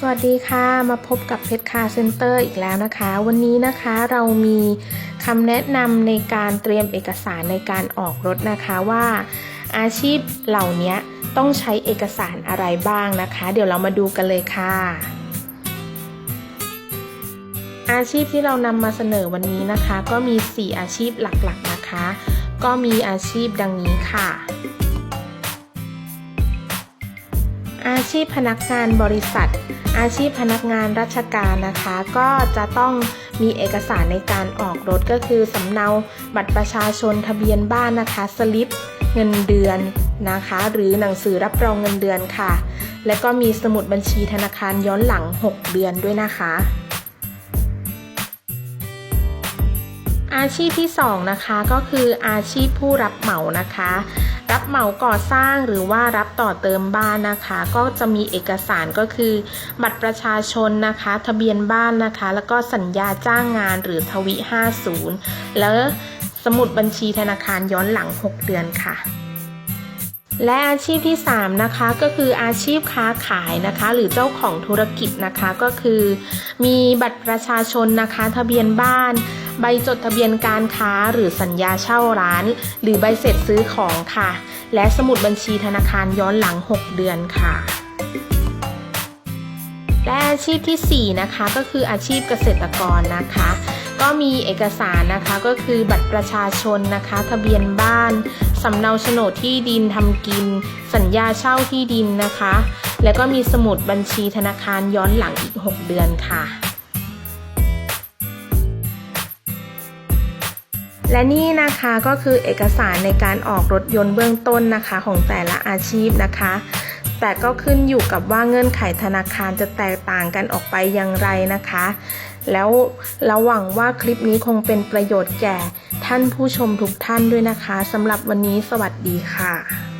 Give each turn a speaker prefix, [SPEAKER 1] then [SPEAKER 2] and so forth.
[SPEAKER 1] สวัสดีค่ะมาพบกับเพชรคาเซ็นเตอร์อีกแล้วนะคะ วันนี้นะคะเรามีคำแนะนำในการเตรียมเอกสารในการออกรถนะคะว่า อาชีพเหล่านี้ต้องใช้เอกสารอะไรบ้างนะคะ เดี๋ยวเรามาดูกันเลยค่ะ อาชีพที่เรานำมาเสนอวันนี้นะคะ ก็มี 4 อาชีพหลักๆนะคะ ก็มีอาชีพดังนี้ค่ะ อาชีพพนักงานบริษัท อาชีพพนักงานราชการนะคะ ก็จะต้องมีเอกสารในการออกรถก็คือสำเนาบัตรประชาชนทะเบียนบ้านนะคะ สลิป เงินเดือนนะคะ หรือหนังสือรับรองเงินเดือนค่ะ และก็มีสมุดบัญชีธนาคารย้อนหลัง 6 เดือนด้วยนะคะ อาชีพที่ 2 นะคะ ก็คืออาชีพผู้รับเหมานะคะ รับเหมาก่อสร้างหรือว่ารับต่อเติมบ้านนะคะ ก็จะมีเอกสารก็คือ บัตรประชาชนนะคะ ทะเบียนบ้านนะคะ แล้วก็สัญญาจ้างงานหรือทวิ 50 แล้วสมุดบัญชีธนาคารย้อนหลัง 6 เดือนค่ะ และอาชีพที่ 3 นะคะก็คืออาชีพค้าขายนะคะ หรือเจ้าของธุรกิจนะคะก็คือ มีบัตรประชาชนนะคะ ทะเบียนบ้าน ใบจดทะเบียนการค้าหรือสัญญาเช่าร้าน หรือใบเสร็จซื้อของค่ะ และสมุดบัญชีธนาคารย้อนหลัง 6 เดือนค่ะและอาชีพทีสี่4 นะคะก็คืออาชีพเกษตรกรนะคะ ก็มีเอกสารนะคะก็คือบัตรประชาชนนะคะ ทะเบียนบ้าน สำเนาโฉนดที่ดินทำกิน สัญญาเช่าที่ดินนะคะ แล้วก็มีสมุดบัญชีธนาคารย้อนหลังอีก 6 เดือนค่ะ และนี่นะคะก็คือเอกสารในการออกรถยนต์เบื้องต้นนะคะของแต่ละอาชีพนะคะ แต่ก็ขึ้นอยู่กับว่าเงื่อนไขธนาคารจะแตกต่างกันออกไปอย่างไรนะคะ แล้วเราหวังว่าคลิปนี้คงเป็นประโยชน์แก่ท่านผู้ชมทุกท่านด้วยนะคะสำหรับวันนี้สวัสดีค่ะ